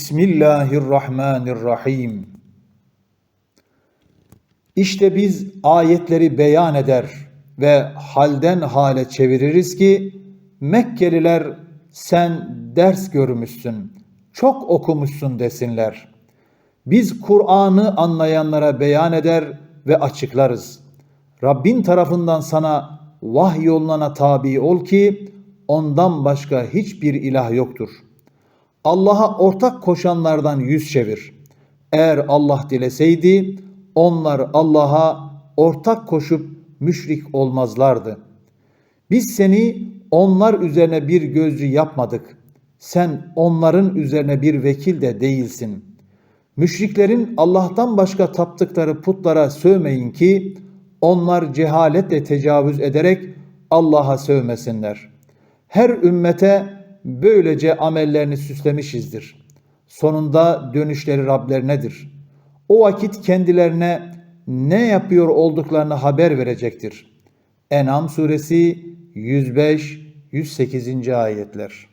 Bismillahirrahmanirrahim. İşte biz ayetleri beyan eder ve halden hale çeviririz ki Mekkeliler sen ders görmüşsün, çok okumuşsun desinler. Biz Kur'an'ı anlayanlara beyan eder ve açıklarız. Rabbin tarafından sana vahyolunana tabi ol ki ondan başka hiçbir ilah yoktur.'' Allah'a ortak koşanlardan yüz çevir. Eğer Allah dileseydi onlar Allah'a ortak koşup müşrik olmazlardı. Biz seni onlar üzerine bir gözcü yapmadık. Sen onların üzerine bir vekil de değilsin. Müşriklerin Allah'tan başka taptıkları putlara sövmeyin ki onlar cehaletle tecavüz ederek Allah'a sövmesinler. Her ümmete böylece amellerini süslemişizdir. Sonunda dönüşleri Rablernedir. O vakit kendilerine ne yapıyor olduklarını haber verecektir. En'am suresi 105 108. ayetler.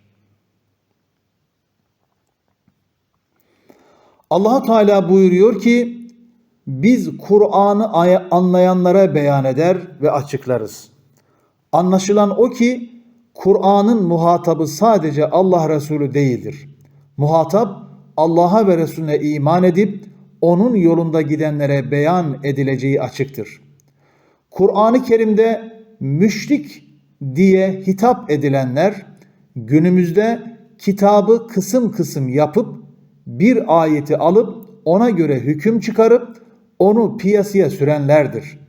Allah Teala buyuruyor ki biz Kur'an'ı anlayanlara beyan eder ve açıklarız. Anlaşılan o ki Kur'an'ın muhatabı sadece Allah Resulü değildir. Muhatap Allah'a ve Resulüne iman edip onun yolunda gidenlere beyan edileceği açıktır. Kur'an-ı Kerim'de müşrik diye hitap edilenler günümüzde kitabı kısım kısım yapıp bir ayeti alıp ona göre hüküm çıkarıp onu piyasaya sürenlerdir.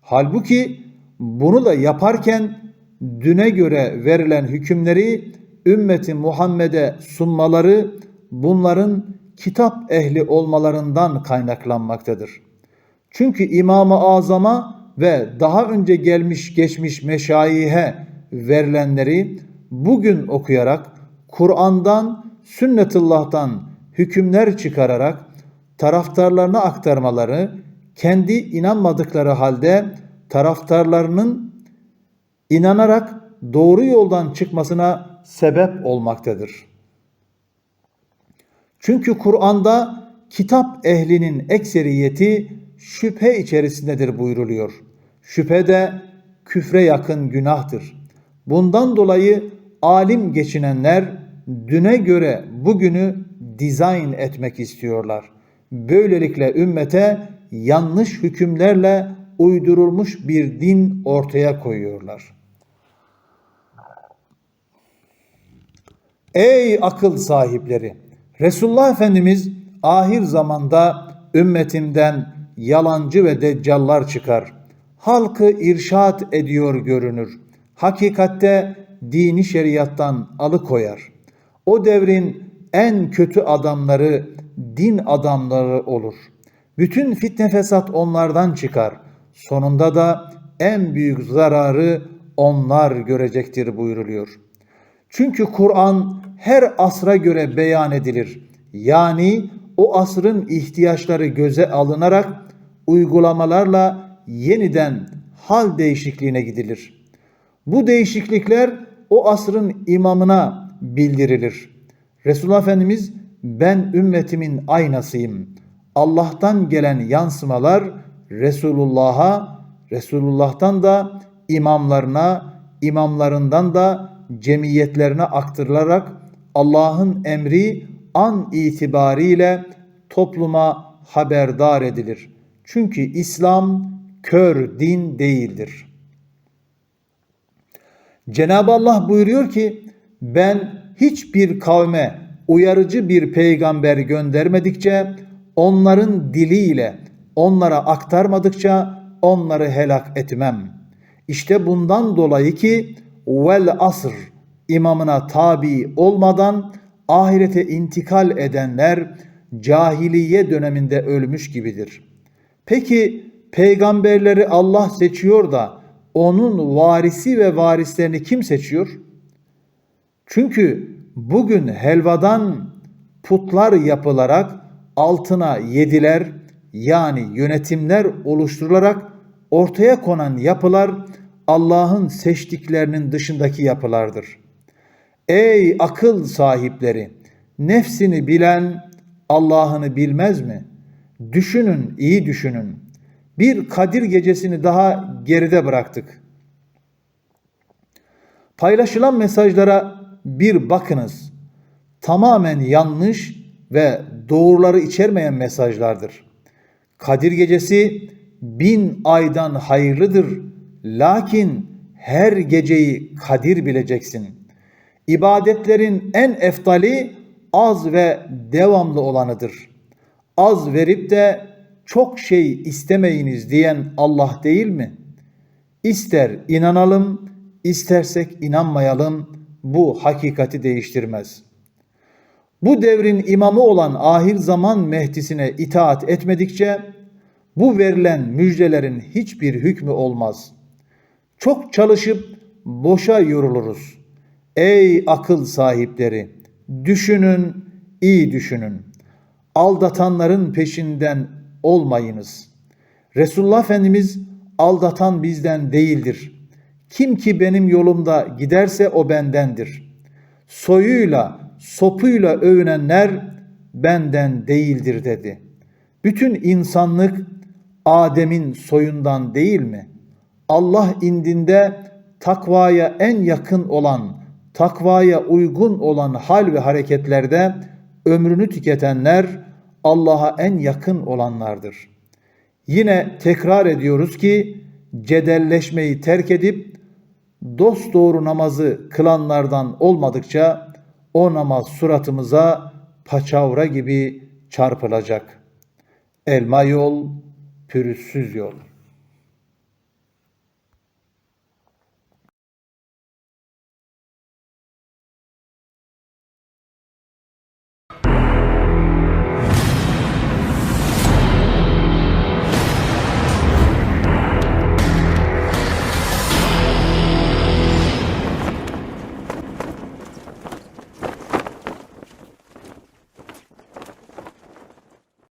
Halbuki bunu da yaparken düne göre verilen hükümleri ümmeti Muhammed'e sunmaları bunların kitap ehli olmalarından kaynaklanmaktadır. Çünkü İmam-ı Azam'a ve daha önce gelmiş geçmiş meşayihe verilenleri bugün okuyarak Kur'an'dan, sünnetullah'tan hükümler çıkararak taraftarlarına aktarmaları, kendi inanmadıkları halde taraftarlarının inanarak doğru yoldan çıkmasına sebep olmaktadır. Çünkü Kur'an'da kitap ehlinin ekseriyeti şüphe içerisindedir buyruluyor. Şüphe de küfre yakın günahtır. Bundan dolayı alim geçinenler düne göre bugünü dizayn etmek istiyorlar. Böylelikle ümmete yanlış hükümlerle uydurulmuş bir din ortaya koyuyorlar. Ey akıl sahipleri! Resulullah Efendimiz ahir zamanda ümmetimden yalancı ve deccallar çıkar. Halkı irşat ediyor görünür. Hakikatte dini şeriattan alıkoyar. O devrin en kötü adamları din adamları olur. Bütün fitne fesat onlardan çıkar. Sonunda da en büyük zararı onlar görecektir buyruluyor. Çünkü Kur'an her asra göre beyan edilir. Yani o asrın ihtiyaçları göze alınarak uygulamalarla yeniden hal değişikliğine gidilir. Bu değişiklikler o asrın imamına bildirilir. Resulullah Efendimiz ben ümmetimin aynasıyım. Allah'tan gelen yansımalar Resulullah'a, Resulullah'tan da imamlarına, imamlarından da cemiyetlerine aktarılarak Allah'ın emri an itibariyle topluma haberdar edilir. Çünkü İslam kör din değildir. Cenab-ı Allah buyuruyor ki ben hiçbir kavme uyarıcı bir peygamber göndermedikçe onların diliyle onlara aktarmadıkça onları helak etmem. İşte bundan dolayı ki vel asr imamına tabi olmadan ahirete intikal edenler cahiliye döneminde ölmüş gibidir. Peki peygamberleri Allah seçiyor da onun varisi ve varislerini kim seçiyor? Çünkü bugün helvadan putlar yapılarak altına yediler yani yönetimler oluşturularak ortaya konan yapılar Allah'ın seçtiklerinin dışındaki yapılardır. Ey akıl sahipleri! Nefsini bilen Allah'ını bilmez mi? Düşünün, iyi düşünün. Bir Kadir gecesini daha geride bıraktık. Paylaşılan mesajlara bir bakınız. Tamamen yanlış ve doğruları içermeyen mesajlardır. Kadir gecesi bin aydan hayırlıdır. Lakin her geceyi kadir bileceksin. İbadetlerin en eftali az ve devamlı olanıdır. Az verip de çok şey istemeyiniz diyen Allah değil mi? İster inanalım, istersek inanmayalım bu hakikati değiştirmez. Bu devrin imamı olan ahir zaman Mehdisine itaat etmedikçe bu verilen müjdelerin hiçbir hükmü olmaz. Çok çalışıp boşa yoruluruz. Ey akıl sahipleri, düşünün, iyi düşünün. Aldatanların peşinden olmayınız. Resulullah Efendimiz aldatan bizden değildir. Kim ki benim yolumda giderse o bendendir. Soyuyla, sopuyla övünenler benden değildir dedi. Bütün insanlık Adem'in soyundan değil mi? Allah indinde takvaya en yakın olan, takvaya uygun olan hal ve hareketlerde ömrünü tüketenler Allah'a en yakın olanlardır. Yine tekrar ediyoruz ki cedelleşmeyi terk edip dost doğru namazı kılanlardan olmadıkça o namaz suratımıza paçavra gibi çarpılacak. Elma yol, pürüzsüz yol.